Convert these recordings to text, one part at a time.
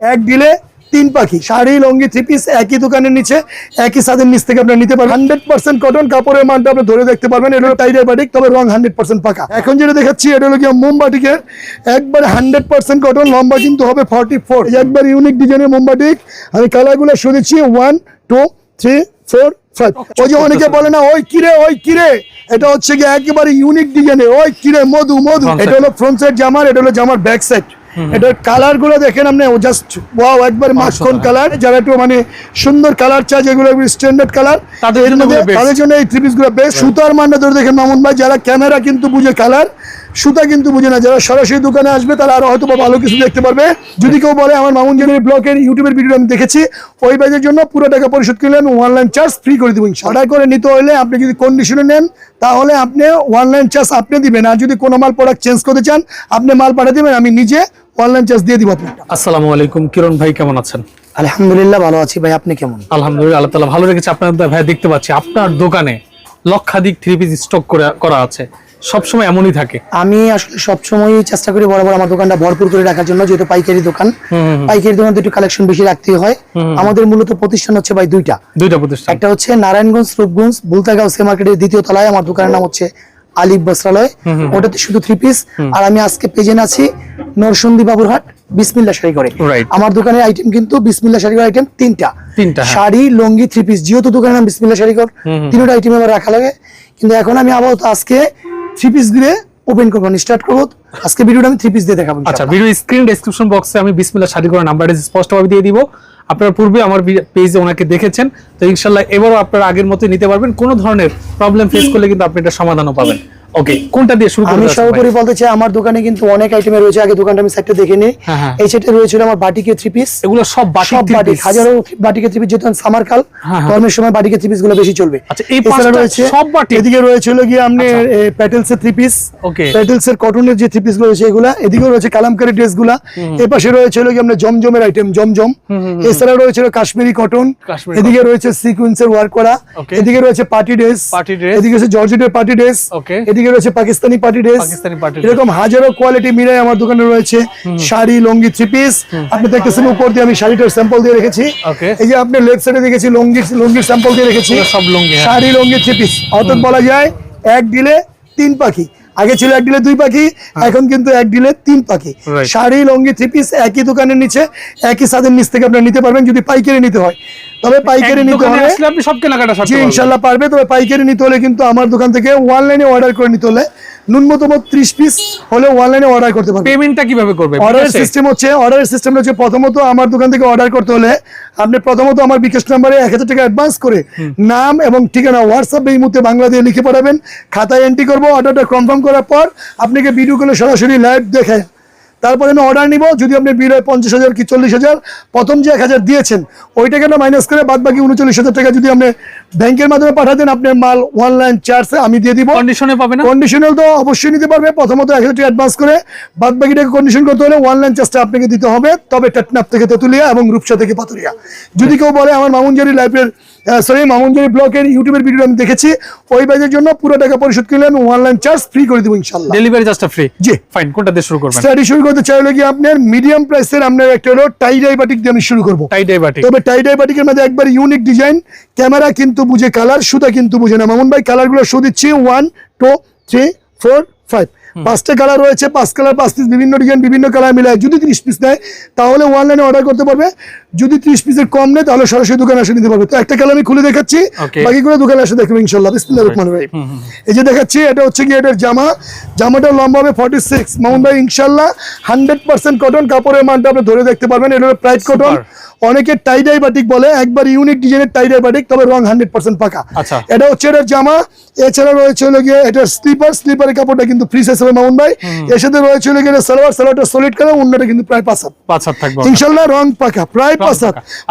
এক দিলে তিন পাখি শাড়ি লঙ্গি থ্রি পিস একই দোকানের নিচে একই সাদের নিচ থেকে আপনারা নিতে পারবেন। হান্ড্রেড পার্সেন্ট কটন কাপড়ের মানটা আপনি ধরে দেখতে পারবেন এটা হলো টাইডার বাটিক তবে রং হান্ড্রেড পার্সেন্ট পাকা। এখন যেটা দেখাচ্ছি এটা হলো গিয়ে মোমবাটিকের একবার হান্ড্রেড পার্সেন্ট কটন লম্বা কিন্তু হবে ফর্টি ফোর একবার ইউনিক ডিজাইনের মোমবাটিক আমি কালারগুলো শুনেছি one two three four five ওই যে অনেকে বলে না ওই কিরে ওই কিরে? এটা হচ্ছে গিয়ে একেবারে ইউনিক ডিজাইনে ওই কিরে মধু মধু? এটা হলো ফ্রন্ট সাইড জামার এটা হলো জামার ব্যাক সাইড এটার কালারগুলো দেখেন আপনি জাস্ট ওয়াও একবার মাখন কালার যারা একটু মানে সুন্দর কালার চায় যেগুলো স্ট্যান্ডার্ড কালার তাদের জন্য এই থ্রি পিসগুলো বেশ সুতার মানটা ধরে দেখেন মামুন ভাই যারা ক্যামেরা কিন্তু বুঝে কালার সুতা কিন্তু বুঝে না যারা সরাসরি দোকানে আসবে তারা আরও হয়তো বা ভালো কিছু দেখতে পারবে। যদি কেউ বলে আমার মামুন জেনের ব্লগের ইউটিউবের ভিডিও আমি দেখেছি ওই ব্যাচের জন্য পুরো টাকা পরিশোধ করলে করলেন অনলাইন চার্জ ফ্রি করে দেবেন অর্ডার করে নিতে হলে আপনি যদি কন্ডিশনে নেন তাহলে আপনি অনলাইন চার্জ আপনি দিবেন। আর যদি কোনো মাল প্রোডাক্ট চেঞ্জ করতে চান আপনি মাল পাঠিয়ে দেবেন আমি নিজে অনলাইন চার্জ দিয়ে দিব আপনাকে। আসসালামু আলাইকুম। কিরণ ভাই কেমন আছেন? আলহামদুলিল্লাহ ভালো আছি ভাই আপনি কেমন? আলহামদুলিল্লাহ আল্লাহ তালা ভালো রেখেছে। আপনার ভাই দেখতে পাচ্ছি আপনার দোকানে লক্ষাধিক থ্রি পিস স্টক করে করা আছে। সবসময় এমনই থাকে। আমি আসলে সবসময় চেষ্টা করি বরাবর আমার দোকানটা ভরপুর করে রাখার জন্য যেহেতু পাইকারি দোকান। পাইকারি দোকান একটু কালেকশন বেশি রাখতে হয়। আমাদের মূলত প্রতিষ্ঠান হচ্ছে ভাই দুইটা। দুইটা প্রতিষ্ঠান। একটা হচ্ছে নারায়ণগঞ্জ রূপগঞ্জ বুলতাগাঁও সে মার্কেটের দ্বিতীয় তলায়। আমার দোকানের নাম হচ্ছে আলিফ বস্ত্রালয়। ওটাতে শুধু থ্রি পিস আর আমি আজকে পেজে আছি নরসন্দী বাবুরহাট বিসমিল্লা শাড়ি করে আমার দোকানের আইটেম কিন্তু বিসমিল্লা শাড়ি আইটেম তিনটা। তিনটা, হ্যাঁ। শাড়ি লঙ্গি থ্রি পিস যেহেতু দোকানের নাম বিসমিল্লা শাড়ি কর তিনটা আইটেম আমার রাখা লাগে। কিন্তু এখন আমি আপাতত আজকে থ্রি পিস দিয়ে ওপেন করব স্টার্ট করব। আজকে ভিডিওটা আমি থ্রি পিস দিয়ে দেখাবো আচ্ছা ভিডিও স্ক্রিন ডেসক্রিপশন বক্সে আমি বিসমিল্লা শাড়ি করার নাম্বার স্পষ্টভাবে দিয়ে দিব। আপনারা পূর্বে আমার পেজে ওনাকে দেখেছেন। তো ইনশাল্লাহ এবারও আপনারা আগের মতো নিতে পারবেন। কোনো ধরনের প্রবলেম ফেস করলে কিন্তু আপনি এটা সমাধানও পাবেন। ওকে কোনটা দিয়ে শুরু আমি সর্বোপরি বলতে চাই আমার দোকানে কিন্তু অনেক আইটেমে রয়েছে। আগে দোকানটা আমি সাইডটা দেখে নিই হ্যাঁ, হ্যাঁ। এই সেটে রয়েছিল আমার বাটিকে থ্রি পিস এগুলো সব বাটিক সব বাটিক। হাজারো বাটিকে থ্রি পিস যেহেতু সামার কাল হ্যাঁ, হ্যাঁ। গরমের সময় বাটিকে থ্রি পিসগুলো বেশি চলবে। আচ্ছা, এই পাঁচটা রয়েছে সব বাটিক? এদিকে রয়েছে হলো গিয়ে আপনি প্যাটেলস এর থ্রি পিস Okay. প্যাটেলস এর কটনের যে থ্রি পিসগুলো রয়েছে এগুলা এদিকেও রয়েছে কালামকারী ড্রেসগুলা এ পাশে রয়েছে হলো গিয়ে আপনার জমজমের আইটেম জমজম। এছাড়া রয়েছে হলো কাশ্মীরি কটন এদিকে রয়েছে সিকুয়েন্সের ওয়ার্ক করা। এদিকে রয়েছে পার্টি ড্রেস Party dress। এদিকে রয়েছে জর্জেটের পার্টি ড্রেস Okay. এদিকে রয়েছে পাকিস্তানি পার্টি ড্রেস। এরকম হাজারো কোয়ালিটি মিলে আমার দোকানে রয়েছে। শাড়ি লঙ্গি থ্রি পিস আপনি দেখতেছেন উপর দিয়ে আমি শাড়িটার স্যাম্পল দিয়ে রেখেছি। এই যে আপনি লেফট সাইডে দেখেছি লঙ্গির লঙ্গির স্যাম্পল দিয়ে রেখেছি। সব লুঙ্গি, হ্যাঁ। শাড়ি লঙ্গি থ্রি পিস অর্থাৎ বলা যায় এক দিলে তিন পাখি। আগে ছিল এক দিলে দুই পাখি এখন কিন্তু এক দিলে তিন পাখি। শাড়ি লঙ্গি থ্রি পিস একই দোকানের নিচে একই সাদের নিচ থেকে আপনারা নিতে পারবেন যদি পাইকারি নিতে হয়। তবে পাইকারি নিতে হলে আপনি সব কেনাকাটা জি ইনশাল্লাহ পারবে তবে পাইকারি নিতে হলে কিন্তু আমার দোকান থেকে অনলাইনে অর্ডার করে নিতে হলে ন্যূনতম ত্রিশ পিস হলে অনলাইনে অর্ডার করতে পারবে। পেমেন্টটা কীভাবে করবে? অর্ডার সিস্টেম হচ্ছে অর্ডারের সিস্টেম হচ্ছে প্রথমত আমার দোকান থেকে অর্ডার করতে হলে আপনি প্রথমত আমার বিকাশ নম্বরে এক হাজার টাকা অ্যাডভান্স করে নাম এবং ঠিকানা হোয়াটসঅ্যাপ এই মুহূর্তে বাংলা দিয়ে লিখে পাঠাবেন। খাতায় এন্ট্রি করব অর্ডারটা কনফার্ম করার পর আপনাকে ভিডিও কলে সরাসরি লাইভ দেখে তারপরে আমি অর্ডার নিব যদি আপনি বিল হয় পঞ্চাশ হাজার কি চল্লিশ হাজার প্রথম যে এক হাজার দিয়েছেন ওই টাকাটা মাইনাস করে বাদ বাকি উনচল্লিশ হাজার টাকা যদি আপনি ব্যাংকের মাধ্যমে পাঠাতেন আপনার মাল অনলাইন চার্জে আমি দিয়ে দিব। কন্ডিশনে পাবে না? কন্ডিশনাল তো অবশ্যই নিতে পারবে প্রথমত এক হাজার টাকা অ্যাডভান্স করে বাদ বাকিটাকে কন্ডিশন করতে হলে অনলাইন চার্জটা আপনাকে দিতে হবে তবে টেটনাপ থেকে তেতুলিয়া এবং রূপসা থেকে পাতুরিয়া যদি কেউ বলে আমার মামুনজারি লাইফের সরি মামুনজারি ব্লগের ইউটিউবের ভিডিও আমি দেখেছি। ওই ব্যাচের জন্য পুরো টাকা পরিশোধ করলে আমি অনলাইন চার্জ ফ্রি করে দেবো ইনশাল্লাহ ডেলিভারি চার্জটা ফ্রি জি। ফাইন কোনটা দিয়ে শুরু করবেন? স্টাডি শুরু করতে চাইলে কি আপনার মিডিয়াম প্রাইসের আপনার একটা হলো টাই ডাইবাটিক দিয়ে আমি শুরু করব। টাই ডাই বাটি তবে টাই ডাইবাটিকের মধ্যে একবার ইউনিক ডিজাইন ক্যামেরা কিন্তু বুঝে কালার সুতা কিন্তু বুঝে না। মামুন ভাই কালারগুলো শো দিচ্ছি one two three four five পাঁচটা কালার রয়েছে পাঁচ কালার পাঁচ পিস বিভিন্ন ডিজাইন বিভিন্ন কালার মিলায়। যদি ত্রিশ পিস নেয় তাহলে অনলাইনে অর্ডার করতে পারবে। যদি ত্রিশ পিসের কম নেয় তাহলে সরাসরি দোকানে এসে নিতে পারবে। তো একটা কালার আমি খুলে দেখাচ্ছি বাকিগুলো দোকানে এসে দেখবে ইনশাল্লাহ বিসমিল্লাহ রহমান রহিম এই যে দেখাচ্ছি এটা হচ্ছে কি এটার জামা। জামাটার লম্বা হবে ফর্টি সিক্স মামুন ভাই ইনশাল্লাহ হান্ড্রেড পার্সেন্ট কটন কাপড়ের মানটা আপনি ধরে দেখতে পারবেন। এটা প্রাইস কটন অনেকে টাইডাই বাটিক বলে একবার ইউনিক ডিজাইনের টাইডাই বাটিক তবে রং হান্ড্রেড পার্সেন্ট পাকা। আচ্ছা। এটা হচ্ছে এটার জামা। এছাড়া রয়েছে হলো গিয়ে এটার স্লিপার স্লিপারের কাপড়টা কিন্তু ফ্রি সাইজ হবে মামুন ভাই। এর সাথে রয়েছে সালোয়ার সালোয়ারটা সলিড কালার অন্যটা কিন্তু প্রায় পাঁচ হাত পাঁচ হাত থাকবে ইনশাল্লাহ রং পাকা প্রায়।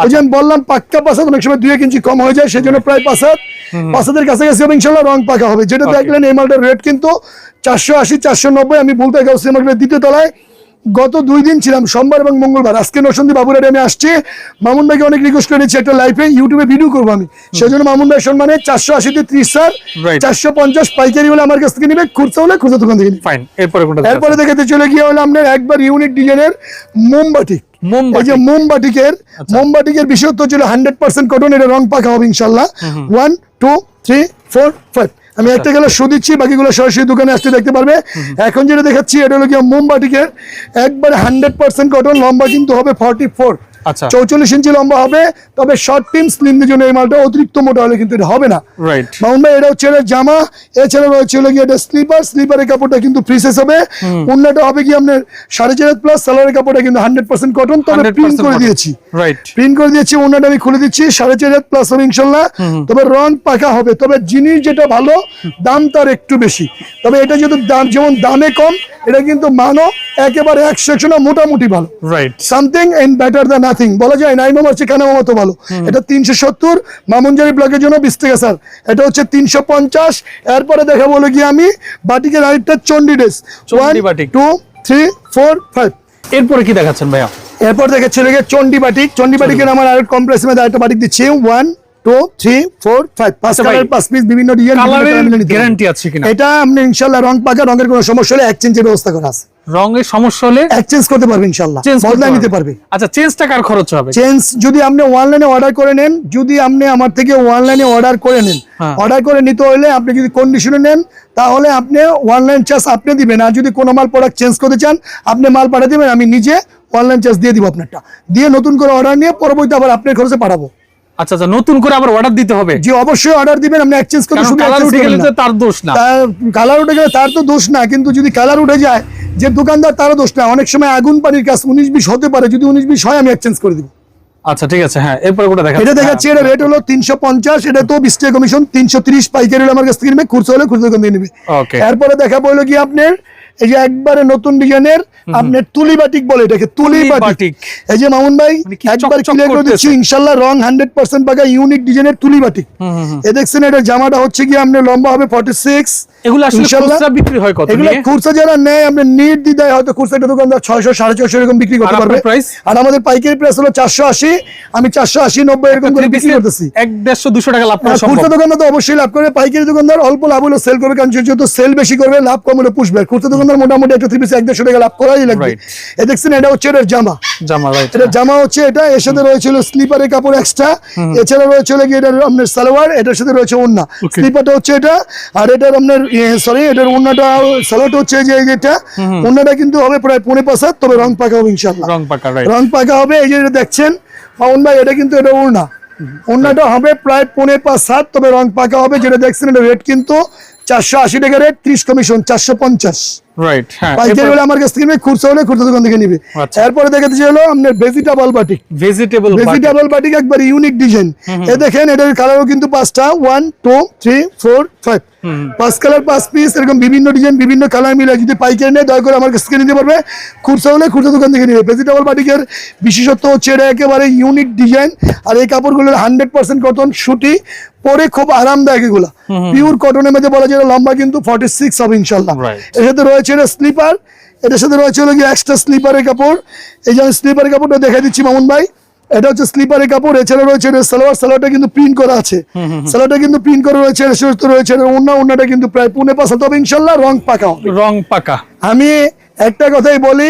ওই যে বললাম পাক্কা পাঁচ হাত অনেক সময় দুই এক ইঞ্চি কম হয়ে যায় সেজন্য প্রায় পাঁচ হাত পাঁচ হাতের কাছাকাছি হবে ইনশাল্লাহ রং পাকা হবে। যেটা দেখলেন এই মালটার রেট কিন্তু চারশো আশি চারশো নব্বই আমি বলতে গেছি মার্কেটের দ্বিতীয় তলায়। গত দুই দিন ছিলাম সোমবার এবং মঙ্গলবার। আজকে নরসন্দী বাবুরাটে আমি আসছি। মামুন ভাইকে অনেক রিকোয়েস্ট করে নিচ্ছি একটা লাইফে ইউটিউবে ভিডিও করব আমি। সেজন্য মামুন ভাই সম্মানে চারশো আশিতে ত্রিশ সার চারশো পঞ্চাশ পাইকারি হলে আমার কাছ থেকে নিবে খুচরা হলে খুচরা দোকান থেকে ফাইন এরপরে এরপরে দেখাতে চলে গিয়ে হলো আপনার একবার ইউনিক ডিজাইনের মোমবাটিক। মোমবাটিকের মোমবাটিকের বিশেষত্ব ছিল হান্ড্রেড পার্সেন্ট কটন এটা রং পাকা হবে ইনশাল্লাহ one two three four five আমি একটা গেলে শো দিচ্ছি বাকিগুলো সরাসরি দোকানে আসতে দেখতে পারবে। এখন যেটা দেখাচ্ছি এটা হলো কি মোমবাটিকের একবারে হান্ড্রেড পার্সেন্ট কটন লম্বা কিন্তু হবে ফর্টি ফোর আচ্ছা। চৌচল্লিশ ইঞ্চি লম্বা হবে তবে শর্ট টিম স্লিমদের জন্য এই মালটা অতিরিক্ত মোটা হলে কিন্তু এটা হবে না। মাউন্ট ভাই এটা হচ্ছে জামা এছাড়া রয়েছে হলো গিয়ে এটা স্লিপার স্লিপারের কাপড়টা কিন্তু ফ্রিসেস হবে। অন্যটা হবে কি আপনার সাড়ে চার প্লাস সালোয়ারের কাপড়টা কিন্তু হান্ড্রেড পার্সেন্ট কটন তবে প্রিন্ট করে দিয়েছি। প্রিন্ট করে দিয়েছি অন্যটা আমি খুলে দিচ্ছি সাড়ে চার প্লাস হবে ইনশাল্লাহ। তবে রং পাকা হবে তবে জিনিস যেটা ভালো দাম তার একটু বেশি। তবে এটা যেহেতু দাম যেমন দামে কম এটা কিন্তু মানও একেবারে একশো একশো না মোটামুটি ভালো। Right something and better the nothing বলা যায় নাই নম্বর সেখানে মতো ভালো? এটা তিনশো সত্তর মামুনজারি ব্লকের জন্য বিশ টাকা স্যার এটা হচ্ছে তিনশো পঞ্চাশ এরপরে দেখা বলে গিয়ে আমি বাটিকের আরেকটা চন্ডি dress one batik. Two three four five এরপরে কি দেখাচ্ছেন ভাইয়া? এরপর দেখে চলে গিয়ে চন্ডি বাটিক। চন্ডি বাটিকের আমার আরেক কমপ্লেক্স মধ্যে আরেকটা বাটিক দিচ্ছি। One two three four five পাঁচ আচ্ছা কালার পাঁচ পিস বিভিন্ন গ্যারান্টি আছে কিনা? এটা আপনি ইনশাল্লাহ রং পাকা রঙের কোনো সমস্যা হলে এক্সচেঞ্জের ব্যবস্থা করা আছে। রঙের সমস্যা হলে এক্সচেঞ্জ করতে পারবে ইনশাল্লাহ বদলাই নিতে পারবে। আচ্ছা কার খরচ হবে? চেঞ্জ যদি আপনি অনলাইনে অর্ডার করে নেন যদি আপনি আমার থেকে অনলাইনে অর্ডার করে নেন হ্যাঁ। অর্ডার করে নিতে হলে আপনি যদি কন্ডিশনে নেন তাহলে আপনি অনলাইন চার্জ আপনি দিবেন। আর যদি কোনো মাল প্রোডাক্ট চেঞ্জ করতে চান আপনি মাল পাঠিয়ে দিবেন আমি নিজে অনলাইন চার্জ দিয়ে দিব আপনারটা। দিয়ে নতুন করে অর্ডার নিয়ে পরবর্তী আবার আপনার খরচে পাঠাবো। আচ্ছা আচ্ছা নতুন করে আবার অর্ডার দিতে হবে। যে অবশ্যই অর্ডার দিবেন আপনি এক্সচেঞ্জ করতে শুধু কালার উঠে গেলে। তার দোষ না। কালার উঠে গেলে তার তো দোষ না কিন্তু যদি কালার উঠে যায় যে দোকানদার তারও দোষ না। অনেক সময় আগুন পানির কাজ উনিশ বিশ হতে পারে যদি উনিশ বিশ হয় আমি এক্সচেঞ্জ করে দিব। আচ্ছা ঠিক আছে হ্যাঁ এরপরে দেখা এটা দেখাচ্ছি এটা রেট হলো তিনশো পঞ্চাশ এটা তো টাকা কমিশন তিনশো তিরিশ পাইকারি হলে আমার কাছ থেকে নেবে খুচরো হলে খুচরো নেবে. এরপরে দেখা বলল কি আপনার এই যে একবারে নতুন ডিজাইনের আপনার তুলি বাটিক বলে এটাকে তুলি বাটিক। এই যে মামুন ভাই একবার ক্লিয়ার করে দিচ্ছি ইনশাল্লাহ রং হান্ড্রেড পার্সেন্ট পাকা ইউনিক ডিজাইনের তুলি বাটিক। এ দেখছেন এটা জামাটা হচ্ছে কি আপনার লম্বা হবে ফর্টি সিক্স এগুলো আসলে খুচরা বিক্রি হয় কত এগুলো খুচরা যারা নেয় আপনি হয়তো খুচরা দোকানদার এরকম বিক্রি করতে পারবে? আর আমাদের পাইকারি প্রাইস হলো চারশো আশি। আমি চারশো আশি নব্বই এরকম করে বিক্রি করতেছি। এক দেড়শো দুশো টাকা লাভ খুচরা দোকানদার তো অবশ্যই লাভ করবে পাইকারি দোকানদার অল্প লাভ হলে সেল করবে কারণ যেহেতু সেল বেশি করবে লাভ কম হলে পুষবে। খুচরা দোকানদার মোটামুটি একটা থ্রি পিস এক দেড়শো টাকা লাভ করাই লাগবে। এ দেখছেন এটা হচ্ছে এটার জামা। জামা এটা জামা হচ্ছে এটা এর সাথে রয়েছিল স্লিপারের কাপড় এক্সট্রা এছাড়া রয়েছে গিয়ে এটার আপনার সালোয়ার এটার সাথে রয়েছে ওন্না স্লিপারটা হচ্ছে এটা আর এটার আপনার সরি এটার ওন্নাটা সালোয়ারটা হচ্ছে যে এটা। ওন্নাটা কিন্তু হবে প্রায় পনেরো পাঁচাত তবে রং পাকা হবে ইনশাল্লাহ রং পাকা রং পাকা হবে এই যে দেখছেন মামুন ভাই এটা কিন্তু এটা ওড়না। ওড়নাটা হবে প্রায় পনেরো পাঁচ সাত, তবে রং পাকা হবে, যেটা দেখছেন এটা রেট কিন্তু চারশো আশি টাকা রেট ত্রিশ কমিশন চারশো পঞ্চাশ। রাইট হ্যাঁ পাইকারি হলে আমার কাছ থেকে নিবে খুচরা হলে খুচরা দোকান থেকে নিবে। আচ্ছা। এরপরে দেখাতে হলো আপনার vegetable batik vegetable vegetable batik একবার ইউনিক ডিজাইন এ দেখেন এটার কালারও কিন্তু পাঁচটা। One two three four five পাঁচ কালার পাঁচ পিস এরকম বিভিন্ন ডিজাইন বিভিন্ন কালার মিলে যদি পাইকারি নেয় দয়া করে আমার কাছ থেকে নিতে পারবে। খুচরা হলে খুচরা দোকান থেকে নিবে। ভেজিটেবল বাটিকের বিশেষত্ব হচ্ছে এটা একেবারে ইউনিক ডিজাইন আর এই কাপড়গুলো হান্ড্রেড পার্সেন্ট কটন সুতি পরে খুব আরামদায়ক এগুলো। পিওর কটনের মধ্যে বলা যায় লম্বা কিন্তু ফর্টি সিক্স হবে ইনশাল্লাহ. এর সাথে রয়েছে এটা স্লিপার? এটার সাথে রয়েছে হলো গিয়ে এক্সট্রা স্লিপারের কাপড়। এই যে আমি স্লিপারের কাপড়টা দেখা দিচ্ছি মামুন ভাই এটা হচ্ছে স্লিপারের কাপড় এছাড়া রয়েছে এটা সালোয়ার সালোয়ারটা কিন্তু প্রিন্ট করা আছে। সালোয়ারটা কিন্তু প্রিন্ট করা রয়েছে রয়েছে অন্য ওন্নাটা কিন্তু প্রায় পুনে পাশা তবে ইনশাল্লাহ রং পাকা রং পাকা। আমি একটা কথাই বলি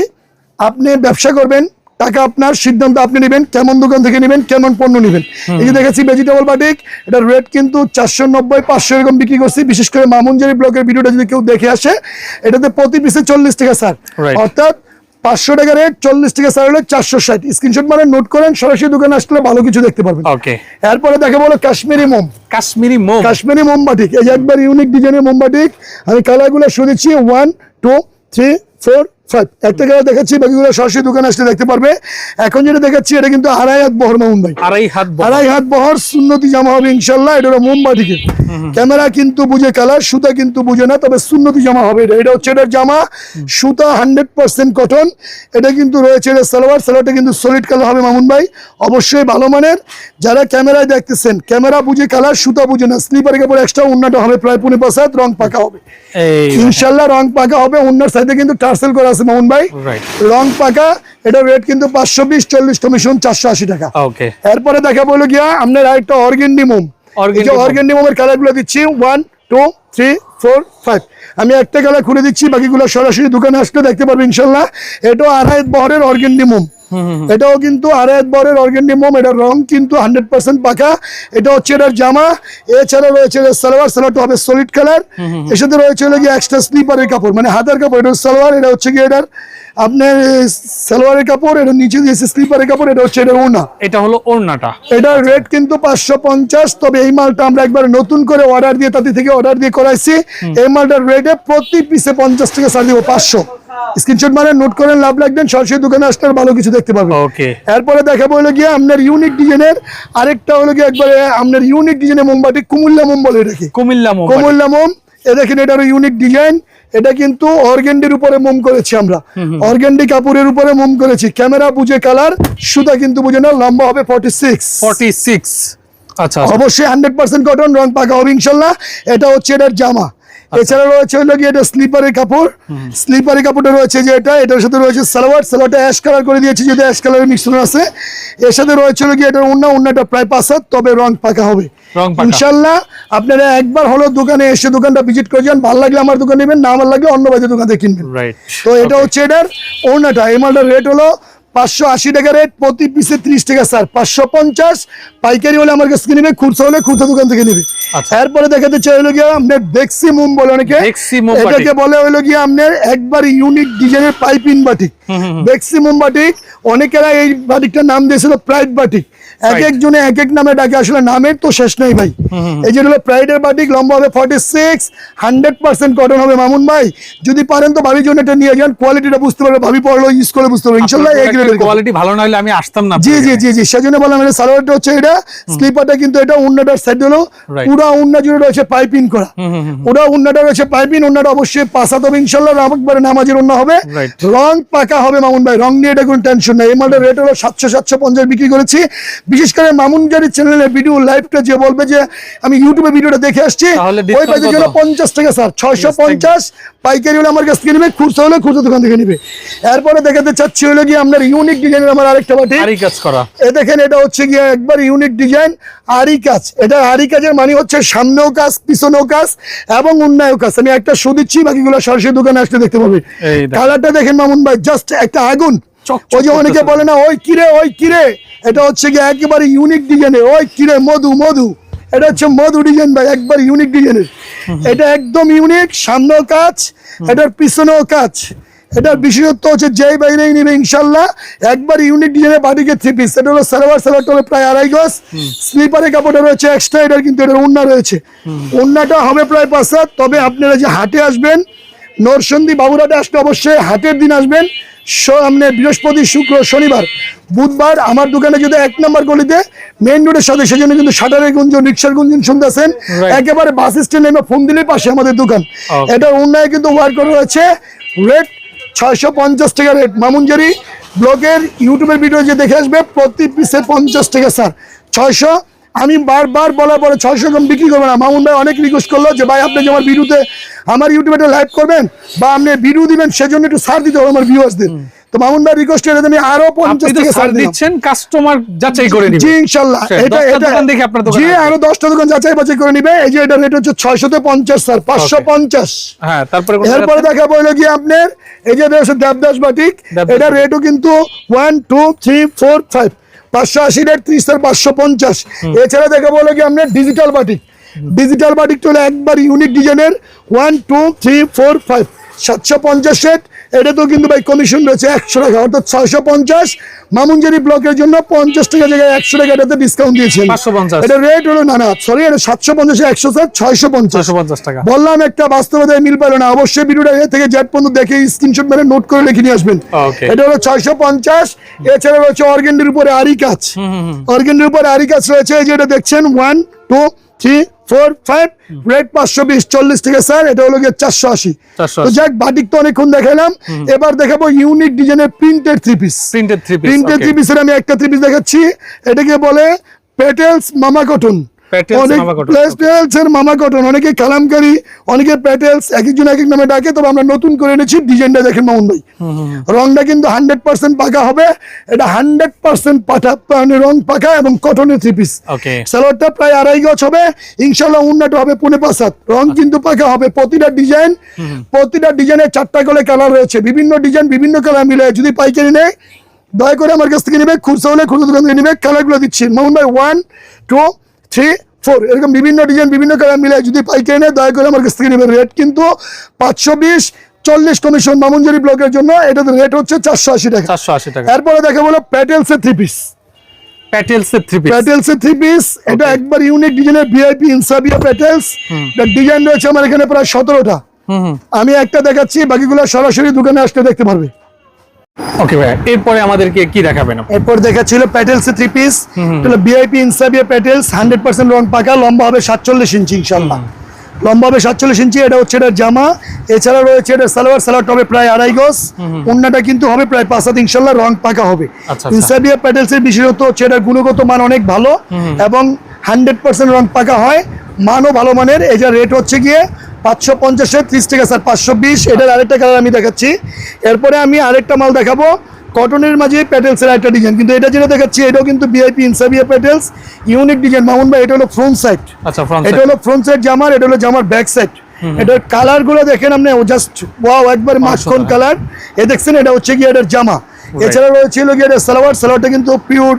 আপনি ব্যবসা করবেন টাকা আপনার সিদ্ধান্ত আপনি নেবেন কেমন দোকান থেকে নেবেন কেমন পণ্য নেবেন। এই যে দেখেছি ভেজিটেবল বাটিক এটার রেট কিন্তু চারশো নব্বই পাঁচশো এরকম বিক্রি করছি। বিশেষ করে মামুনজারি ব্লকের ভিডিওটা যদি কেউ দেখে আসে এটাতে প্রতি পিসে চল্লিশ টাকা স্যার অর্থাৎ পাঁচশো টাকা রেট চল্লিশ টাকা স্যার হলে চারশো ষাট। স্ক্রিনশট মানে নোট করেন সরাসরি দোকানে আসলে ভালো কিছু দেখতে পারবেন। এরপরে দেখা বলো কাশ্মীরি মোম। কাশ্মীরি মোম। কাশ্মীরি মোমবাটিক এই একবার ইউনিক ডিজাইনের মোমবাটিক আমি কালারগুলো শুনেছি one two three four five. একটা কালার দেখাচ্ছি বাকিগুলো সরাসরি দোকানে আসলে দেখতে পারবে। এখন যেটা দেখাচ্ছি এটা কিন্তু আড়াই হাত বহর মামুন ভাই। আড়াই হাত আড়াই হাত বহর সুন্নতি জামা হবে ইনশাল্লাহ এটা হলো মোমবাটিকে ক্যামেরা কিন্তু বুঝে কালার সুতা কিন্তু বুঝে না তবে সুন্নতি জামা হবে এটা। এটা হচ্ছে এটার জামা সুতা হান্ড্রেড পার্সেন্ট কটন। এটা কিন্তু রয়েছে এটা সালোয়ার সালোয়ারটা কিন্তু সলিড কালার হবে মামুন ভাই। অবশ্যই ভালো মানের। যারা ক্যামেরায় দেখতেছেন ক্যামেরা বুঝে কালার সুতা বুঝে না স্লিপার কাপড় এক্সট্রা উন্নাটা হবে প্রায় পুনে পাঁচাত রং পাকা হবে। ইনশাল্লাহ রং পাকা হবে উন্নার সাইডে কিন্তু টার্সেল করা আছে মামুন ভাই? রং পাকা এটা রেট কিন্তু পাঁচশো বিশ চল্লিশ কমিশন চারশো আশি টাকা। এরপরে দেখা বলো গিয়া আপনার আরেকটা অর্গেন্ডি মোম অর্গেন moom। অর্গেন্ডি মোমের কালারগুলো দিচ্ছি one two three four five আমি একটা কালার খুলে দিচ্ছি বাকিগুলো সরাসরি দোকানে আসলে দেখতে পারব ইনশাল্লাহ। এটা আড়াই বহরের অর্গেন্ডি মোম এটাও কিন্তু আড়াই বরের অর্গেন্ডি মোম এটার রং কিন্তু হান্ড্রেড পার্সেন্ট পাকা। এটা হচ্ছে এটার জামা। এছাড়া রয়েছে এটার সালোয়ার সালোয়ারটা হবে সলিড কালারের সাথে রয়েছে হলো গিয়ে এক্সট্রা স্লিপারের কাপড় মানে হাতের কাপড় এটা সালোয়ার এটা হচ্ছে গিয়ে এটার আপনার সালোয়ারের কাপড় এটা নিচে দিয়েছে স্লিপারের কাপড় এটা হচ্ছে এটা ওনা এটা হলো ওড়নাটা। এটার রেট কিন্তু পাঁচশো পঞ্চাশ তবে এই মালটা আমরা একবার নতুন করে অর্ডার দিয়ে তাদের থেকে অর্ডার দিয়ে করাইছি। এই মালটার রেটে প্রতি পিসে পঞ্চাশ টাকা ছাড় দিব পাঁচশো। স্ক্রিনশট মানে নোট করেন লাভ লাগবেন সরাসরি দোকানে আসলে ভালো কিছু দেখতে পারবেন। ওকে এরপরে দেখাবো হলো গিয়ে আপনার ইউনিক ডিজাইনের আরেকটা হলো গিয়ে একবারে আপনার ইউনিক ডিজাইনের মোমবাতি কুমুল্লা মোম বলে এটাকে। কুমিল্লা মোম কুমুল্লা মোম এ দেখেন এটারও ইউনিক ডিজাইন এটা কিন্তু অর্গেন্ডির উপরে মোম করেছি আমরা। অর্গেন্ডি কাপড়ের উপরে মোম করেছি। ক্যামেরা বুঝে কালার সুতা কিন্তু বুঝে না লম্বা হবে ফর্টি সিক্স 46 সিক্স আচ্ছা। অবশ্যই হান্ড্রেড পার্সেন্ট কটন রং পাকা হবে ইনশাল্লাহ। এটা হচ্ছে এটার জামা। এছাড়া রয়েছে হলো গিয়ে এটা স্লিপারের কাপড়। স্লিপারের কাপড়টা রয়েছে যে এটা এটার সাথে রয়েছে সালোয়ার। সালোয়ারটা অ্যাশ কালার করে দিয়েছি যদি অ্যাশ কালারের মিশ্রণ আছে। এর সাথে রয়েছে হলো গিয়ে এটার উন্না উন্নাটা প্রায় পাঁচ তবে রং পাকা হবে। ইনশাল্লাহ আপনারা একবার হলো দোকানে এসে দোকানটা ভিজিট করে যান। ভালো লাগলে আমার দোকানে নেবেন না আমার লাগলে অন্য বাইরের দোকান থেকে কিনবেন। তো এটা হচ্ছে এটার ওনাটা এই মালটার রেট হলো পাঁচশো আশি টাকা রেট প্রতি পিসে ত্রিশ টাকা স্যার পাঁচশো পঞ্চাশ পাইকারি হলে আমার কাছ নেবে খুচরা হলে খুচরা দোকান থেকে নেবে। তারপরে এরপরে দেখাতে চাই হলো গিয়ে আপনার দেখসি মোম বলে অনেকে। এটাকে বলে হলো গিয়ে আপনার একবার ইউনিক ডিজাইনের পাইপিন বাটিক। দেখসি মোম বাটিক অনেকেরা এই বাটিকটার নাম দিয়েছিল প্রাইড বাটিক। এক Right. একজনে এক এক নামে ডাকে আসলে নামের তো শেষ নেই ভাই। এই যে হলো প্রাইডের বাটিক লম্বা হবে forty six hundred percent cotton হবে মামুন ভাই। যদি পারেন তো ভাবির জন্য এটা নিয়ে যান কোয়ালিটিটা বুঝতে পারবে ভাবি পড়ল ইউজ করে বুঝতে পারবে। ইনশাল্লাহ এই গ্রেডের কোয়ালিটি ভালো না হলে আমি আসতাম না জি জি জি জি সেজন্য বললাম এটা সালোয়ারটা হচ্ছে এটা স্লিপারটা কিন্তু এটা উন্নাটার সাইড হলো। পুরো উন্না জুড়ে রয়েছে পাইপিং করা। পুরো উন্নাটা রয়েছে পাইপিং উন্নাটা অবশ্যই পাসাত হবে ইনশাল্লাহ একবারে নামাজের উন্না হবে। রং পাকা হবে মামুন ভাই রং নিয়ে এটা কোনো টেনশন নাই। এই মালটার রেট হলো সাতশো সাতশো পঞ্চাশ বিক্রি করেছি। বিশেষ করে মামুন জারির চ্যানেলের ভিডিও লাইভটা যে বলবে যে আমি ইউটিউবে ভিডিওটা দেখে আসছি ওই কত? জন্য পঞ্চাশ টাকা স্যার ছয়শো পঞ্চাশ পাইকারি হলে আমার কাছ থেকে নেবে খুচরা হলে খুচরা দোকান থেকে নেবে। এরপরে দেখাতে চাচ্ছি হলো কি আপনার ইউনিক ডিজাইনের আমার আরেকটা বাটি। আরই কাজ করা। এ দেখেন এটা হচ্ছে গিয়ে একবার ইউনিক ডিজাইন আরি কাজ। এটা আরি কাজের মানে হচ্ছে সামনেও কাজ পিছনেও কাজ এবং উন্নয়ও কাজ। আমি একটা শো দিচ্ছি বাকিগুলো সরাসরি দোকানে আসলে দেখতে পাবে। কালারটা দেখেন মামুন ভাই জাস্ট একটা আগুন। ওই যে অনেকে বলে না ওই কিরে ওই কিরে? এটা হচ্ছে গিয়ে একেবারে ইউনিক ডিজাইনের ওই কিরে মধু মধু? এটা হচ্ছে মধু ডিজাইন ভাই একবার ইউনিক ডিজাইনের এটা একদম ইউনিক সামনেও কাজ এটার পিছনেও কাজ। এটার বিশেষত্ব হচ্ছে যেই বাইরেই নেবে ইনশাল্লাহ। একবার ইউনিক ডিজাইনের বাটিকে থ্রি পিস এটা হলো সালোয়ার সালোয়ারটা হলো প্রায় আড়াই গজ। স্লিপারের কাপড়টা রয়েছে এক্সট্রা এটার কিন্তু এটার উন্না রয়েছে। উন্নাটা হবে প্রায় পাঁচ তবে আপনারা যে হাটে আসবেন নরসন্দী বাবুরাটে আসলে অবশ্যই হাটের দিন আসবেন। সামনে বৃহস্পতি শুক্র শনিবার। বুধবার আমার দোকানে যদি এক নম্বর গলিতে মেইন রোডের সাথে সেজন্য কিন্তু শাটারের গুঞ্জন রিক্সার গুঞ্জন শুনতেছেন. একেবারে বাস স্ট্যান্ড নেমে ফোন দিলে পাশে আমাদের দোকান. এটা উন্নয়ন কিন্তু ওয়ার্ক করা রয়েছে রেট ছয়শো পঞ্চাশ টাকা রেট মামুনজারি ব্লগের ইউটিউবের ভিডিও যে দেখে আসবে প্রতি পিসে পঞ্চাশ টাকা স্যার ছয়শো আমি বারবার বলার পরে ছয়শো কম বিক্রি করব না। মামুন ভাই অনেক রিকোয়েস্ট করল যে ভাই আপনি যে আমার ভিডিওতে আমার ইউটিউবে লাইভ করবেন? বা আপনি ভিডিও দিবেন সেজন্য একটু সার দিতে হবে আমার ভিউয়ার্সদের তো মামুন ভাই রিকোয়েস্ট করে আমি আরও পঞ্চাশ আপনি তো ছাড় ছাড় দিচ্ছেন কাস্টমার যাচাই করে নিবে। জি ইনশাল্লাহ। এটা এটা দোকান দেখে আপনার দোকানে জি আরও দশটা দোকান যাচাই বাছাই করে নিবে। এই যে এটা রেট হচ্ছে ছয়শো পঞ্চাশ স্যার পাঁচশো পঞ্চাশ। হ্যাঁ তারপরে এরপরে দেখা কি আপনার? এই যে দেবদাস বাটিক এটা। রেটও কিন্তু one two three four five পাঁচশো আশি রেট ত্রিশ থেকে পাঁচশো পঞ্চাশ। এছাড়া দেখে বলো কি আপনার ডিজিটাল বাটিক ডিজিটাল বাটিক চলে একবার ইউনিক ডিজাইনের one two three four five সাতশো পঞ্চাশ রেট এটা তো কিন্তু ভাই কমিশন রয়েছে একশো টাকা অর্থাৎ ছয়শো পঞ্চাশ। মামুনজারি ব্লকের জন্য পঞ্চাশ টাকা জায়গায় একশো টাকা এটাতে ডিসকাউন্ট দিয়েছেন। এটা রেট হলো না না সরি এটা সাতশো পঞ্চাশ একশো স্যার ছয়শো পঞ্চাশ। 650 টাকা। বললাম একটা বাস্তবতায় মিল পেল না অবশ্যই ভিডিওটা এ থেকে জেড পর্যন্ত দেখে স্ক্রিনশট মেরে নোট করে লিখে নিয়ে আসবেন। এটা হলো ছয়শো পঞ্চাশ এছাড়া রয়েছে অর্গেন্ডির উপরে আরি কাজ অর্গেন্ডির উপরে আরি কাজ রয়েছে এই যে এটা দেখছেন one two three four five rate পাঁচশো বিশ চল্লিশ থেকে স্যার এটা হলো গিয়ে চারশো আশি। তো যাক বাটিক তো অনেকক্ষণ দেখালাম। এবার দেখাবো ইউনিক ডিজাইনের printed three piece printed three piece printed three পিসের আমি একটা থ্রি পিস দেখাচ্ছি। এটাকে বলে পেটেলস মামা কটন Petals অনেক মামা এর মামা কটন অনেকে কালামকারী অনেকে পেটেলস এক একজন এক এক নামে ডাকে তবে আমরা নতুন করে এনেছি ডিজাইনটা দেখেন মামুন ভাই। রংটা কিন্তু হান্ড্রেড পার্সেন্ট পাকা হবে। এটা হান্ড্রেড পার্সেন্ট পাঠা রং পাকা এবং কটনের থ্রি পিস সালোয়ারটা প্রায় আড়াই গজ হবে। ইনশাল্লাহ উন্নত হবে পুনে পাঁচাত রং কিন্তু পাকা হবে। প্রতিটা ডিজাইন প্রতিটা ডিজাইনের চারটা করে কালার রয়েছে। বিভিন্ন ডিজাইন বিভিন্ন কালার মিলে যদি পাইকারি নেয় দয়া করে আমার কাছ থেকে নেবে খুচরা হলে খুচরা দোকান থেকে নেবে। কালারগুলো দিচ্ছি। মোহন ভাই ওয়ান টু থ্রি ফোর এরকম বিভিন্ন ডিজাইন বিভিন্ন কালার মিলে যদি পাইকারি নেয় দয়া করে আমার কাছ থেকে রেট কিন্তু পাঁচশো বিশ চল্লিশ কমিশন মামুনজারি ব্লকের জন্য এটাতে রেট হচ্ছে চারশো আশি টাকা। চারশো আশি টাকা। এরপরে দেখা বলো প্যাটেলস এর থ্রি পিস প্যাটেলস এর three piece petals three piece এটা একবার ইউনিক ডিজাইনের ভিআইপি ইনসাবিয়া প্যাটেলস ডিজাইন রয়েছে আমার এখানে প্রায় সতেরোটা। আমি একটা দেখাচ্ছি বাকিগুলো সরাসরি দোকানে আসলে দেখতে পারবে। ওকে ভাইয়া এরপরে আমাদেরকে কি দেখাবেন? এরপর দেখাচ্ছিল প্যাটেলস থ্রি পিস ভিআইপি ইনসাবিয়া প্যাটেলস হান্ড্রেড পার্সেন্ট রং পাকা লম্বা হবে সাতচল্লিশ ইঞ্চি ইনশাল্লাহ লম্বা হবে সাতচল্লিশ ইঞ্চি এটা হচ্ছে এটা জামা। এছাড়া রয়েছে এটা সালোয়ার সালোয়ারটা হবে প্রায় আড়াই গজ। অন্যটা কিন্তু হবে প্রায় পাঁচ হাত ইনশাল্লাহ রং পাকা হবে। আচ্ছা, আচ্ছা। ইনসাবিয়া প্যাটেলস এর বিশেষত্ব হচ্ছে এটার গুণগত মান অনেক ভালো এবং হান্ড্রেড পার্সেন্ট রং পাকা হয়। মানও ভালো মানের এই রেট হচ্ছে গিয়ে পাঁচশো পঞ্চাশের ত্রিশ টাকা স্যার পাঁচশো বিশ। এটার আরেকটা কালার আমি দেখাচ্ছি। এরপরে আমি আরেকটা মাল দেখাবো। কটনের মাঝে প্যাটেলস এর একটা ডিজাইন কিন্তু এটা যেটা দেখাচ্ছি এটাও কিন্তু বিআইপি ইনসাবিয়া প্যাটেলস ইউনিক ডিজাইন মামুন ভাই এটা হলো ফ্রন্ট সাইড আচ্ছা ফ্রন্ট এটা হলো ফ্রন্ট সাইড জামার এটা হলো জামার ব্যাক সাইড এটার কালারগুলো দেখেন আপনি জাস্ট ওয়াও একবার মাখন কালার এ দেখছেন এটা হচ্ছে কি এটার জামা। এছাড়া রয়েছে হলো গিয়ে এটা সালোয়ার। সালোয়ারটা কিন্তু পিওর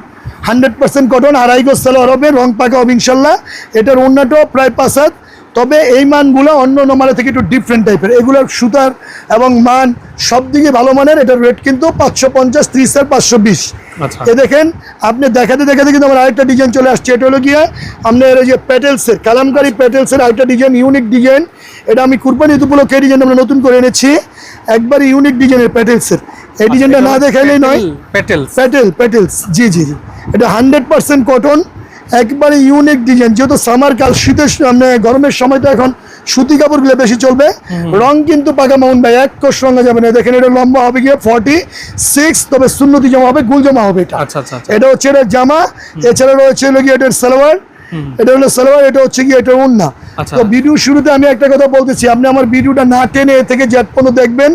হান্ড্রেড পার্সেন্ট কটন আড়াই গজ সালোয়ার হবে রং পাকা হবে ইনশাল্লাহ। এটার অন্যটাও প্রায় পাঁচ হাত। তবে এই মানগুলো অন্য অন্য মানের থেকে একটু ডিফারেন্ট টাইপের এগুলোর সুতার এবং মান সব দিকে ভালো মানের এটার রেট কিন্তু পাঁচশো পঞ্চাশ ত্রিশ আর পাঁচশো বিশ। আচ্ছা। এ দেখেন আপনি দেখাতে দেখাতে কিন্তু আমার আরেকটা ডিজাইন চলে আসছে এটা হলো গিয়ে আপনার এই যে প্যাটেলসের কালামকারি প্যাটেলসের আরেকটা ডিজাইন ইউনিক ডিজাইন এটা আমি কুরবানি উপলক্ষে এই ডিজাইন আমরা নতুন করে এনেছি। একবার ইউনিক ডিজাইনের প্যাটেলসের এই ডিজাইনটা না দেখাইলেই নয়। প্যাটেল প্যাটেল প্যাটেলস জি জি জি। এটা হান্ড্রেড পার্সেন্ট কটন একবারে ইউনিক ডিজাইন যেহেতু সামার কাল শীতের মানে গরমের সময় তো এখন সুতি কাপড়গুলো বেশি চলবে। রং কিন্তু পাকা মাউন্ট ভাই এক কোষ রঙে যাবে না। দেখেন এটা লম্বা হবে গিয়ে ফর্টি সিক্স তবে সুন্নতি জামা হবে গুল জামা হবে এটা। আচ্ছা আচ্ছা আচ্ছা। এটা হচ্ছে এটা জামা এছাড়া রয়েছে এটার সালোয়ার। এটা হলো সালোয়ার এটা হচ্ছে কি এটা উন্না আচ্ছা। তো ভিডিও শুরুতে আমি একটা কথা বলতেছি আপনি আমার ভিডিওটা না টেনে এ থেকে জেট পর্যন্ত দেখবেন।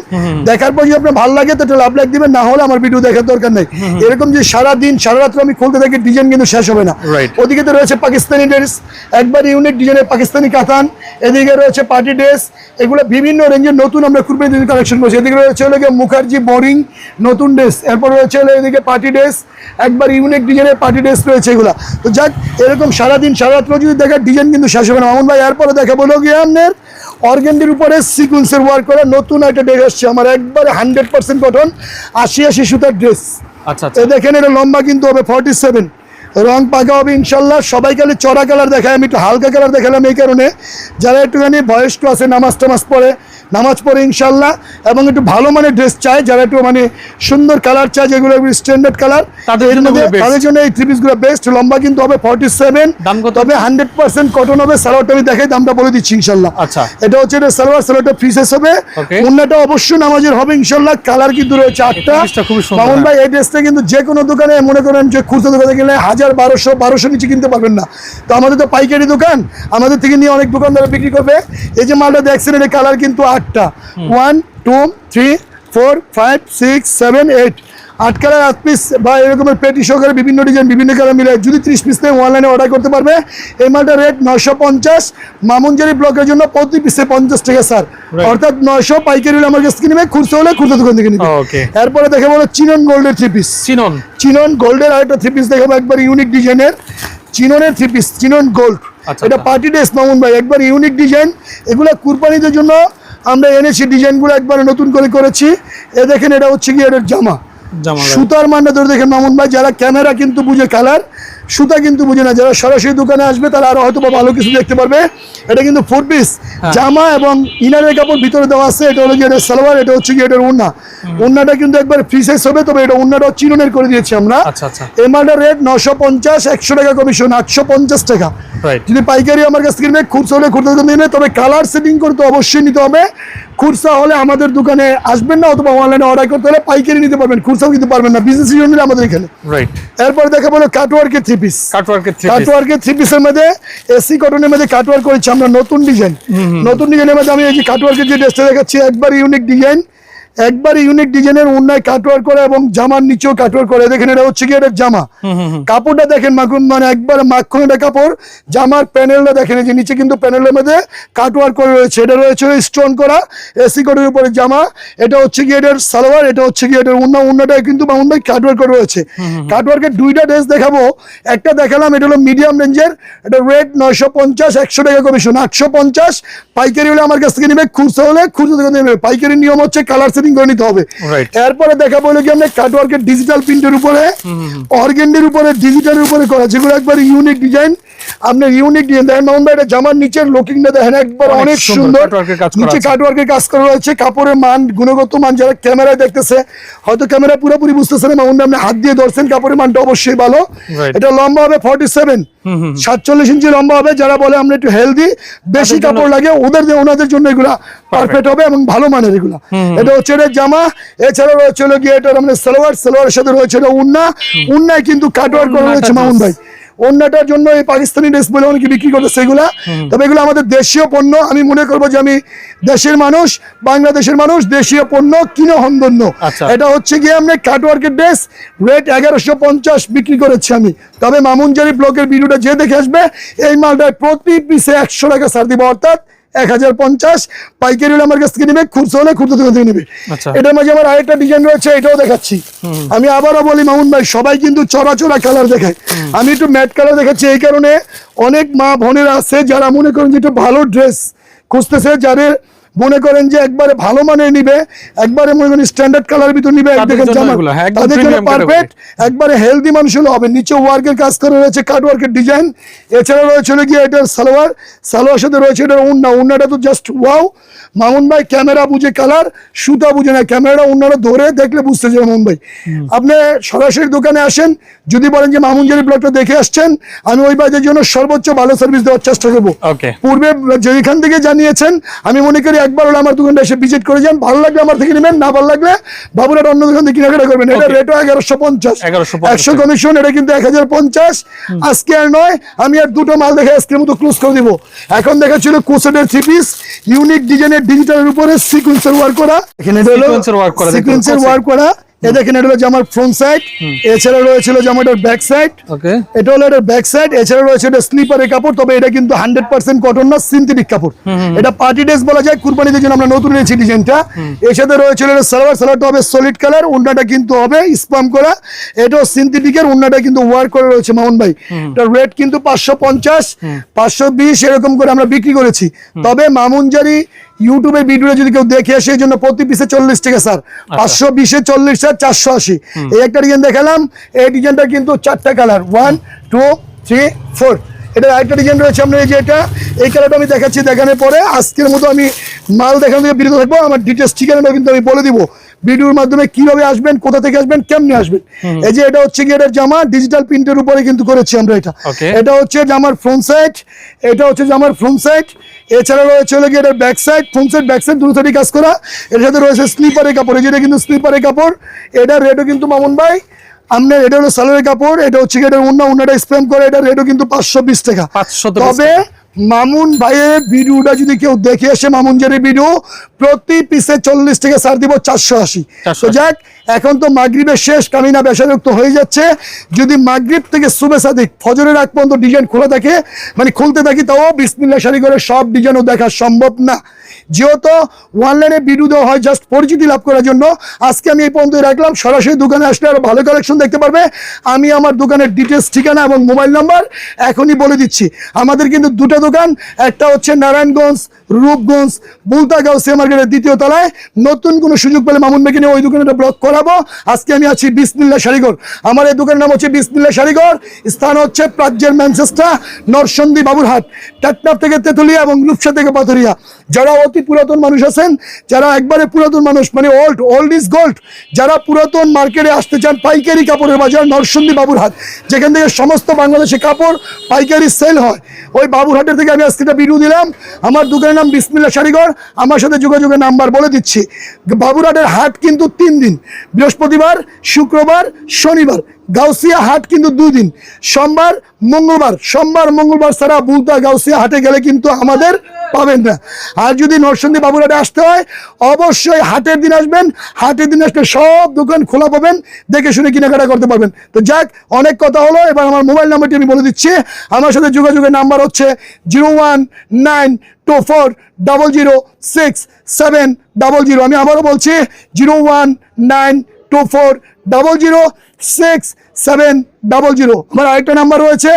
দেখার পর যদি আপনার ভালো লাগে তো লাভ লাইক দিবেন না হলে আমার ভিডিও দেখার দরকার নেই। এরকম যে সারা দিন সারা রাত্র আমি খুলতে থাকি ডিজাইন কিন্তু শেষ হবে না। ওদিকে তো রয়েছে পাকিস্তানি ড্রেস একবার ইউনিক ডিজাইনের পাকিস্তানি কাতান এদিকে রয়েছে পার্টি ড্রেস এগুলো বিভিন্ন রেঞ্জের নতুন আমরা কুরবানি কালেকশন করছি। এদিকে রয়েছে হলো মুখার্জি বোরিং নতুন ড্রেস এরপর রয়েছে হলো এদিকে পার্টি ড্রেস একবার ইউনিক ডিজাইনের পার্টি ড্রেস রয়েছে এগুলো। তো যাক এরকম সারাদিন সারা রাত্র যদি দেখার ডিজাইন কিন্তু শেষ হবে না। মামুন ভাই এরপরে দেখা বলো গিয়ে আপনার অর্গেন্ডির উপরে সিকুয়েন্সের ওয়ার্ক করা নতুন একটা ড্রেস আসছে। আমার একবারে হান্ড্রেড পার্সেন্ট কটন আশি আশি সুতার ড্রেস আচ্ছা এ আচ্ছা দেখেন এটা লম্বা কিন্তু হবে ফর্টি সেভেন রং পাকা হবে ইনশাল্লাহ। সবাই খালি চড়া কালার দেখায় আমি একটু হালকা কালার দেখালাম এই কারণে। যারা একটুখানি বয়স্ক আছে নামাজ টামাজ পড়ে নামাজ পড়ে ইনশাল্লাহ। এবং একটু ভালো মানের ড্রেস চায় যারা একটু মানে সুন্দর কালার চায় যেগুলো স্ট্যান্ডার্ড কালার তাদের। তাদের জন্য এই থ্রি গুলো বেস্ট লম্বা কিন্তু হবে ফর্টি সেভেন তবে হান্ড্রেড পার্সেন্ট কটন হবে। সালোয়ারটা আমি দেখাই দামটা বলে দিচ্ছি ইনশাল্লাহ। আচ্ছা। এটা হচ্ছে এটা সালোয়ার সালোয়ারটা ফ্রিসেস হবে। অন্যটা অবশ্যই নামাজের হবে ইনশাল্লাহ। কালার কিন্তু রয়েছে আটটা। মামুন। ভাই এই ড্রেসটা কিন্তু যে কোনো দোকানে মনে করেন যে খুচরো দোকানে গেলে হাজার বারোশো বারোশো নিচে কিনতে পারবেন না। তো আমাদের তো পাইকারি দোকান আমাদের থেকে নিয়ে অনেক দোকানদার বিক্রি করবে। এই যে মালটা দেখছেন এটা কালার কিন্তু আটটা। One two three four five six seven eight আট কালার আট পিস বা এরকমের পেটি সহকারে বিভিন্ন ডিজাইন বিভিন্ন কালার মিলে যদি ত্রিশ পিস থেকে অনলাইনে অর্ডার করতে পারবে এই মালটার রেট নশো পঞ্চাশ মামুনজারি ব্লকের জন্য প্রতি পিসে পঞ্চাশ টাকা স্যার অর্থাৎ নয়শো পাইকারি হলে আমার কাছ থেকে নেবে খুচরো হলে খুচরো দোকান থেকে নেবে। এরপরে দেখে বলো চিনন গোল্ডের থ্রি পিস চিনন। চিনন গোল্ডের আরেকটা থ্রি পিস দেখাবো একবার ইউনিক ডিজাইনের চিননের থ্রি পিস চিনন গোল্ড আচ্ছা, এটা আচ্ছা। পার্টি ড্রেস মামুন ভাই একবার ইউনিক ডিজাইন এগুলো কুরবানিদের জন্য আমরা এনেছি ডিজাইনগুলো একবার নতুন করে করেছি। এ দেখেন এটা হচ্ছে কি এটার জামা। সুতার মানটা ধরে দেখেন মামুন ভাই যারা ক্যামেরা কিন্তু বুঝে কালার সুতা কিন্তু বুঝে না। যারা সরাসরি দোকানে আসবে তারা আরও হয়তো ভালো কিছু দেখতে পারবে। এটা কিন্তু ফোর পিস জামা এবং ইনারের কাপড় ভিতরে দেওয়া আছে। এটা হলো গিয়ে এটা সালোয়ার এটা হচ্ছে গিয়ে এটার উন্না উন্নাটা কিন্তু একবার ফ্রি সাইজ হবে তবে এটা উন্নাটাও চিরনের করে দিয়েছি আমরা। মালটার রেট নশো পঞ্চাশ একশো টাকা কমিশন আটশো পঞ্চাশ টাকা। যদি পাইকারি আমার কাছ থেকে নেবে খুচরা হলে খুচরা নেবে তবে কালার সেটিং করতে অবশ্যই নিতে হবে। খুচরা হলে আমাদের দোকানে আসবেন না অথবা অনলাইনে অর্ডার করতে হলে পাইকারি নিতে পারবেন খুরসাও কিন্তু পারবেন না বিজনেস ইউনিট আমাদের এখানে। রাইট এরপর দেখা বলো কাটওয়ার্কের থ্রি পিস কাটওয়ার্কের থ্রি কাটওয়ার্কের থ্রি পিসের মধ্যে এসি কটনের মধ্যে কাটওয়ার্ক করেছি আমরা নতুন ডিজাইন নতুন ডিজাইনের মধ্যে আমি এই যে কাটওয়ার্কের যে ড্রেসটা দেখাচ্ছি একবার ইউনিক ডিজাইন একবার ইউনিক ডিজাইনের উন্নয় কাটওয়ার করা এবং জামার নিচেও কাটওয়ার করে। দেখেন এটা হচ্ছে কি এটা জামা। কাপড়টা দেখেন মাখন মানে একবার মাখন এটা কাপড় জামার প্যানেলটা দেখেন যে নিচে কিন্তু প্যানেলের মধ্যে কাটওয়ার করে রয়েছে। এটা রয়েছে স্টোন করা এসি কোটের উপরে জামা। এটা হচ্ছে কি এটার সালোয়ার এটা হচ্ছে কি এটার উন্না উন্নাটা কিন্তু মামুন ভাই কাটওয়ার করে রয়েছে। কাটওয়ার্কের দুইটা ড্রেস দেখাবো। একটা দেখালাম এটা হলো মিডিয়াম রেঞ্জের এটা রেট নয়শো পঞ্চাশ একশো টাকা কমিশন আটশো পঞ্চাশ পাইকারি হলে আমার কাছ থেকে নেবে খুচরো হলে খুচরো থেকে নেবে। পাইকারি নিয়ম হচ্ছে কালার সেটিং করে নিতে হবে। এরপরে হলো কি আমরা কাটওয়ার্কের ডিজিটাল প্রিন্টের উপরে অর্গেন্ডের উপরে ডিজিটালের উপরে করা। যেগুলো একবার ইউনিক ডিজাইন আপনার ইউনিক ডিজাইন দেখেন ভাই এটা জামার নিচের লুকিংটা দেখেন একবার অনেক সুন্দর, নিচে। কাটওয়ার্কের কাজ করা রয়েছে। কাপড়ের মান গুণগত মান যারা ক্যামেরায় দেখতেছে হয়তো ক্যামেরা পুরোপুরি বুঝতেছে না ভাই, আপনি হাত দিয়ে ধরছেন কাপড়ের মানটা অবশ্যই ভালো। এটা লম্বা হবে ফর্টি সেভেন সাতচল্লিশ ইঞ্চি লম্বা হবে যারা বলে আমরা একটু হেলদি বেশি কাপড় লাগে ওদের ওনাদের জন্য এগুলা পারফেক্ট হবে এবং ভালো মানের এগুলা। এটা হচ্ছে এটা জামা এছাড়া রয়েছে গিয়ে এটা সালোয়ার সালোয়ারের সাথে রয়েছে এটা উন্না। উন্নায় কিন্তু কাটওয়ার করা রয়েছে মামুন ভাই। অন্যটার জন্য এই পাকিস্তানি ড্রেস বলে অনেকে বিক্রি করতে সেগুলা। তবে এগুলো আমাদের দেশীয় পণ্য। আমি মনে করব যে আমি দেশের মানুষ বাংলাদেশের মানুষ দেশীয় পণ্য কিনে হন্দন্য আচ্ছা। এটা হচ্ছে গিয়ে আমরা কাটওয়ার্কের ড্রেস রেট এগারোশো পঞ্চাশ বিক্রি করেছি আমি। তবে মামুনজারি ব্লকের ভিডিওটা যে দেখে আসবে এই মালটায় প্রতি পিসে একশো টাকা ছাড় দিব অর্থাৎ এক হাজার পঞ্চাশ পাইকারি হলে আমার কাছ থেকে নেবে খুচরো হলে খুচরো থেকে থেকে নেবে। আচ্ছা। এটার মাঝে আমার আরেকটা ডিজাইন রয়েছে এটাও দেখাচ্ছি। আমি আবারও বলি মামুন ভাই সবাই কিন্তু চড়াচড়া চড়া কালার দেখায় আমি একটু ম্যাট কালার দেখাচ্ছি এই কারণে অনেক মা বোনেরা আছে যারা মনে করেন যে একটু ভালো ড্রেস খুঁজতেছে যাদের মনে করেন যে একবারে ভালো মানের নিবে একবারে মনে করেন স্ট্যান্ডার্ড কালার ভিতর নিবে এক তাদের দেখেন জামা হ্যাঁ, তাদের জন্য পারফেক্ট একবারে হেলদি মানুষ হলে হবে। নিচে ওয়ার্কের কাজ করা রয়েছে কাট ওয়ার্কের ডিজাইন এছাড়া রয়েছে গিয়ে এটার সালোয়ার। সালোয়ার সাথে রয়েছে এটার উন্না উন্নাটা তো জাস্ট ওয়াও মামুন ভাই ক্যামেরা বুঝে কালার সুতা বুঝে না। ক্যামেরাটা উন্নাটা ধরে দেখলে বুঝতে যাবে মামুন ভাই। আপনি সরাসরি দোকানে আসেন যদি বলেন যে মামুন জারি ব্লগটা দেখে আসছেন আমি ওই বাজের জন্য সর্বোচ্চ ভালো সার্ভিস দেওয়ার চেষ্টা করব। পূর্বে যেখান থেকে জানিয়েছেন আমি মনে করি একবার হলে আমার দোকানটা এসে ভিজিট করে যান। ভালো লাগলে আমার থেকে নেবেন না ভালো লাগলে বাবুরাট অন্য দোকান থেকে কেনাকাটা করবেন। এটা রেট এগারোশো পঞ্চাশ। একশো কমিশন এটা কিন্তু এক হাজার পঞ্চাশ। আজকে আর নয় আমি আর দুটো মাল দেখে আজকের মতো ক্লোজ করে দিব। এখন দেখাচ্ছিল কোসেটের থ্রি পিস ইউনিক ডিজাইনের ডিজিটালের উপরে সিকুয়েন্সের ওয়ার্ক করা। এখানে সিকুয়েন্সের ওয়ার্ক করা। এ দেখেন এটা হলো জামার ফ্রন্ট সাইড এছাড়া রয়েছিল জামাটার ব্যাক সাইড ওকে এটা হলো এটার ব্যাক সাইড এছাড়া রয়েছে এটা স্লিপারের কাপড় তবে এটা কিন্তু হান্ড্রেড পার্সেন্ট কটন না সিনথেটিক কাপড়। এটা পার্টি ড্রেস বলা যায় কুরবানিদের জন্য আমরা নতুন নিয়েছি ডিজাইনটা এর সাথে রয়েছে এটা সালোয়ার সালোয়ারটা হবে সলিড কালার উন্নাটা কিন্তু হবে স্পাম করা। এটাও সিনথেটিকের উন্নাটা কিন্তু ওয়ার করে রয়েছে মামুন ভাই। এটা রেট কিন্তু পাঁচশো পঞ্চাশ পাঁচশো বিশ এরকম করে আমরা বিক্রি করেছি। তবে মামুনজারি ইউটিউবে ভিডিও যদি কেউ দেখে সেই জন্য প্রতি পিসে চল্লিশ টাকা স্যার পাঁচশো বিশে চল্লিশ স্যার চারশো আশি। এই একটা ডিজাইন দেখালাম এই ডিজাইনটা কিন্তু চারটা colour one two three four এটা আরেকটা ডিজাইন রয়েছে আমরা এই যে এটা। এই কালারটা আমি দেখাচ্ছি দেখানোর পরে আজকের মতো আমি মাল দেখানো থেকে বিরত থাকব। আমার ডিটেলস ঠিকানাটা কিন্তু আমি বলে দিব। ভিডিওর মাধ্যমে কীভাবে আসবেন কোথা থেকে আসবেন কেমনে আসবেন। এই যে এটা হচ্ছে গিয়ে জামা ডিজিটাল প্রিন্টের উপরে কিন্তু করেছি আমরা এটা। এটা হচ্ছে জামার ফ্রন্ট সাইড এটা হচ্ছে জামার ফ্রন্ট সাইড এছাড়া রয়েছে হলো গিয়ে এটার back side front side back side দুটো সাইডে কাজ করা। এর সাথে রয়েছে স্লিপারের কাপড় যেটা কিন্তু স্লিপারের কাপড়। এটার রেটও কিন্তু মামুন ভাই আপনার এটা হলো সালোয়ারের কাপড় এটা হচ্ছে গিয়ে এটার উন্না উন্নাটা স্প্যাম করে এটা রেটও কিন্তু পাঁচশো বিশ টাকা। 520 তবে মামুন ভাইয়ের ভিডিওটা যদি কেউ দেখে এসে মামুন জারের ভিডিও প্রতি পিসে চল্লিশ থেকে সার দিব চারশো আশি। 480 তো যাক এখন তো মাগরিবের শেষ কামিনা বেসারুক্ত হয়ে যাচ্ছে। যদি মাগরিব থেকে সুবে সাদিক ফজরের আগ পর্যন্ত ডিজাইন খোলা থাকে মানে খুলতে থাকি, তাও বিসমিল্লা শাড়ি করে সব ডিজাইনও দেখা সম্ভব না। যেহেতু অনলাইনে দেওয়া হয় জাস্ট পরিচিতি লাভ করার জন্য, আজকে আমি এই পর্যন্ত রাখলাম। সরাসরি দোকানে আসলে আরও ভালো কালেকশন দেখতে পারবে। আমি আমার দোকানের ডিটেলস ঠিকানা এবং মোবাইল নাম্বার এখনই বলে দিচ্ছি। আমাদের কিন্তু দুটো দোকান, একটা হচ্ছে নারায়ণগঞ্জ, রূপগঞ্জ বুলতাগাঁও সে মার্কেটের দ্বিতীয় তলায়। নতুন কোনো সুযোগ পেলে মামুন নিয়ে ওই দোকানটা ব্লক করাবো আজকে আমি আছি বিসমিল্লা শাড়িঘর আমার এই দোকানের নাম হচ্ছে বিসমিল্লা শাড়িঘর স্থান হচ্ছে প্রাজ্যের ম্যানচেস্টার, নরসন্দী বাবুরহাট টাটনাপ থেকে তেতুলিয়া এবং রূপসা থেকে পাথরিয়া। যারা অতি পুরাতন মানুষ আছেন, যারা একবারে পুরাতন মানুষ মানে ওল্ড ওল্ড ইজ গোল্ড যারা পুরাতন মার্কেটে আসতে চান পাইকারি কাপড়ের বাজার নরসন্দী বাবুরহাট, যেখান থেকে সমস্ত বাংলাদেশে কাপড় পাইকারি সেল হয়। ওই বাবুরহাটের থেকে আমি আজকে একটা ভিডিও দিলাম আমার দোকানের নাম বিসমিল্লা শাড়িঘর আমার সাথে যোগাযোগের নাম্বার বলে দিচ্ছি। বাবুরহাটের হাট কিন্তু তিন দিন। বৃহস্পতিবার, শুক্রবার, শনিবার। গাউসিয়া হাট কিন্তু দুই দিন। সোমবার, মঙ্গলবার। সোমবার, মঙ্গলবার ছাড়া বুলতা গাউসিয়া হাটে গেলে কিন্তু আমাদের পাবেন না। আর যদি নরসিংদী বাবুরাটে আসতে হয়, অবশ্যই হাটের দিন আসবেন। হাটের দিন আসলে সব দোকান খোলা পাবেন। দেখে শুনে কেনাকাটা করতে পারবেন। তো যাক, অনেক কথা হলো। এবার আমার মোবাইল নাম্বারটি আমি বলে দিচ্ছি। আমার সাথে যোগাযোগের নাম্বার হচ্ছে zero one nine two four double zero six seven double zero. আমি আবারও বলছি, zero one nine two four double zero six seven double zero. আমার আরেকটা নাম্বার রয়েছে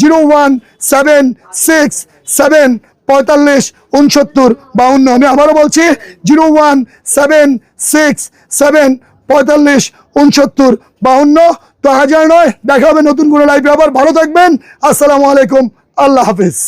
zero one seven six seven পঁয়তাল্লিশ উনসত্তর বাউন্ন। আমি আবারও বলছি zero one seven six seven পঁয়তাল্লিশ উনসত্তর বাউন্ন। তো হাজার নয়, দেখা হবে নতুন কোনো লাইফে আবার। ভালো থাকবেন, আসসালামু আলাইকুম, আল্লাহ হাফিজ।